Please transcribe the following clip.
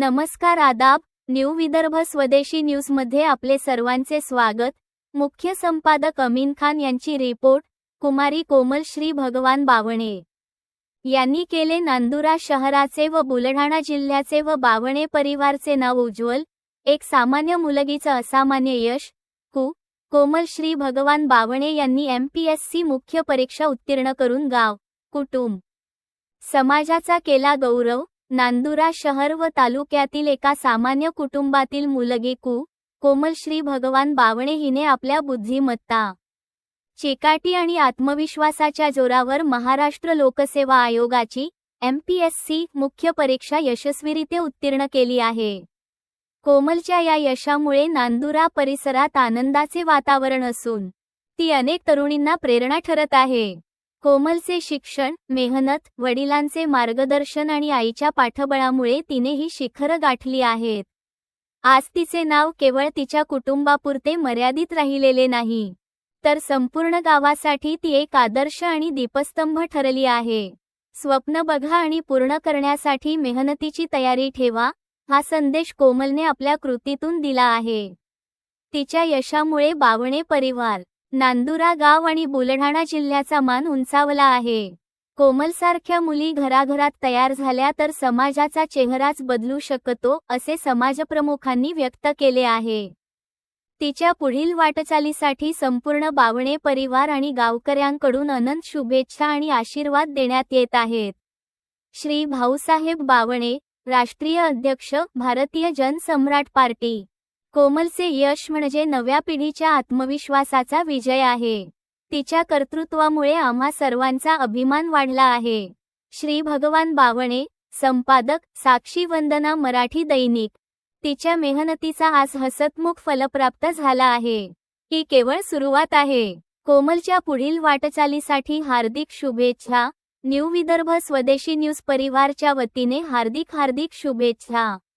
नमस्कार आदाब न्यू विदर्भ स्वदेशी न्यूजमध्ये आपले सर्वांचे स्वागत. मुख्य संपादक अमीन खान यांची रिपोर्ट कुमारी कोमल श्री भगवान बावणे. यांनी केले नांदुरा शहराचे व बुलढाणा जिल्ह्याचे व बावणे परिवारचे नाव उज्ज्वल एक सामान्य मुलगीचं असामान्य यश कु कोमल श्री भगवान बावणे यांनी एम पी एस सी मुख्य परीक्षा उत्तीर्ण करून गाव कुटुंब समाजाचा केला गौरव नांदुरा शहर व तालुक्यातील एका सामान्य कुटुंबातील मुलगी कु. कोमल श्री भगवान बावणे हिने आपल्या बुद्धिमत्ता चिकाटी आणि आत्मविश्वासाच्या जोरावर महाराष्ट्र लोकसेवा आयोगाची एम पी एस सी मुख्य परीक्षा यशस्वीरित्या उत्तीर्ण केली आहे. कोमलच्या या यशामुळे नांदुरा परिसरात आनंदाचे वातावरण असून ती अनेक तरुणींना प्रेरणा ठरत आहे. कोमलचे शिक्षण मेहनत वडिलांचे मार्गदर्शन आणि आईच्या पाठबळामुळे तिने ही शिखरं गाठली आहेत. आज तिचे नाव केवळ तिच्या कुटुंबापुरते मर्यादित राहिलेले नाही. तर संपूर्ण गावासाठी ती एक आदर्श आणि दीपस्तंभ ठरली आहे. स्वप्न बघा आणि पूर्ण करण्यासाठी मेहनतीची तयारी ठेवा हा संदेश कोमलने आपल्या कृतीतून दिला आहे. तिच्या यशामुळे बावणे परिवार. नांदुरा गाव आणि बुलढाणा जिल्ह्याचा मान उंचावला आहे. कोमलसारख्या मुली घराघरात तयार झाल्या तर समाजाचा चेहराच बदलू शकतो असे समाजप्रमुखांनी व्यक्त केले आहे. तिच्या पुढील वाटचालीसाठी संपूर्ण बावणे परिवार आणि गावकऱ्यांकडून अनंत शुभेच्छा आणि आशीर्वाद देण्यात येत आहेत. श्री भाऊसाहेब बावणे राष्ट्रीय अध्यक्ष भारतीय जनसम्राट पार्टी. कोमलचे यश म्हणजे नव्या पिढीच्या आत्मविश्वासाचा विजय आहे. तिच्या कर्तृत्वामुळे आम्हा सर्वांचा अभिमान वाढला आहे. श्री भगवान बावणे संपादक साक्षी वंदना मराठी दैनिक. तिच्या मेहनतीचा आज हसतमुख फलप्राप्त झाला आहे. ही केवळ सुरुवात आहे. कोमलच्या पुढील वाटचालीसाठी हार्दिक शुभेच्छा. न्यू विदर्भ स्वदेशी न्यूज परिवारच्या वतीने हार्दिक हार्दिक शुभेच्छा.